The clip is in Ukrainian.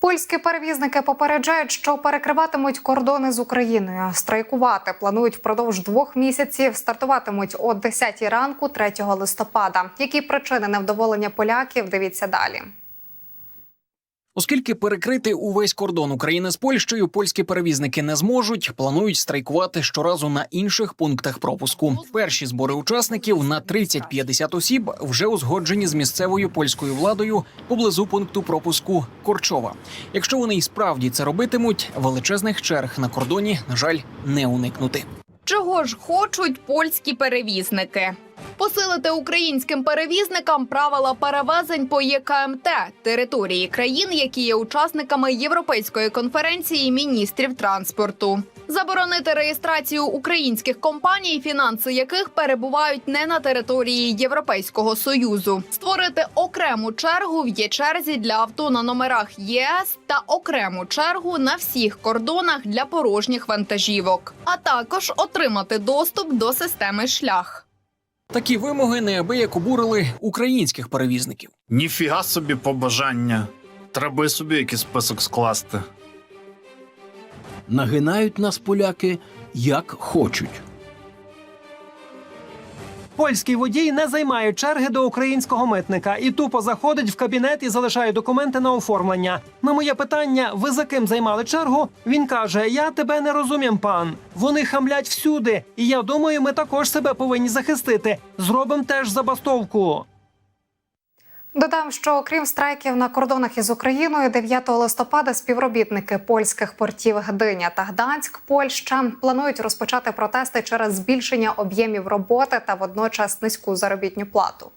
Польські перевізники попереджають, що перекриватимуть кордони з Україною. Страйкувати планують впродовж двох місяців. Стартуватимуть о 10 ранку 3 листопада. Які причини невдоволення поляків? Дивіться далі. Оскільки перекрити увесь кордон України з Польщею польські перевізники не зможуть, планують страйкувати щоразу на інших пунктах пропуску. Перші збори учасників на 30-50 осіб вже узгоджені з місцевою польською владою поблизу пункту пропуску Корчова. Якщо вони і справді це робитимуть, величезних черг на кордоні, на жаль, не уникнути. Чого ж хочуть польські перевізники? Посилити українським перевізникам правила перевезень по ЄКМТ території країн, які є учасниками Європейської конференції міністрів транспорту. Заборонити реєстрацію українських компаній, фінанси яких перебувають не на території Європейського союзу, створити окрему чергу в є-черзі для авто на номерах ЄС та окрему чергу на всіх кордонах для порожніх вантажівок, а також отримати доступ до системи шлях. Такі вимоги неабияк обурили українських перевізників. Ніфіга собі побажання. Треба собі якийсь список скласти. Нагинають нас поляки як хочуть. Польський водій не займає черги до українського митника і тупо заходить в кабінет і залишає документи на оформлення. На моє питання: ви за ким займали чергу? Він каже: Я тебе не розумім, пан. Вони хамлять всюди, і я думаю, ми також себе повинні захистити. Зробимо теж забастовку. Додам, що окрім страйків на кордонах із Україною, 9 листопада співробітники польських портів Гдиня та Гданськ, Польща, планують розпочати протести через збільшення об'ємів роботи та водночас низьку заробітню плату.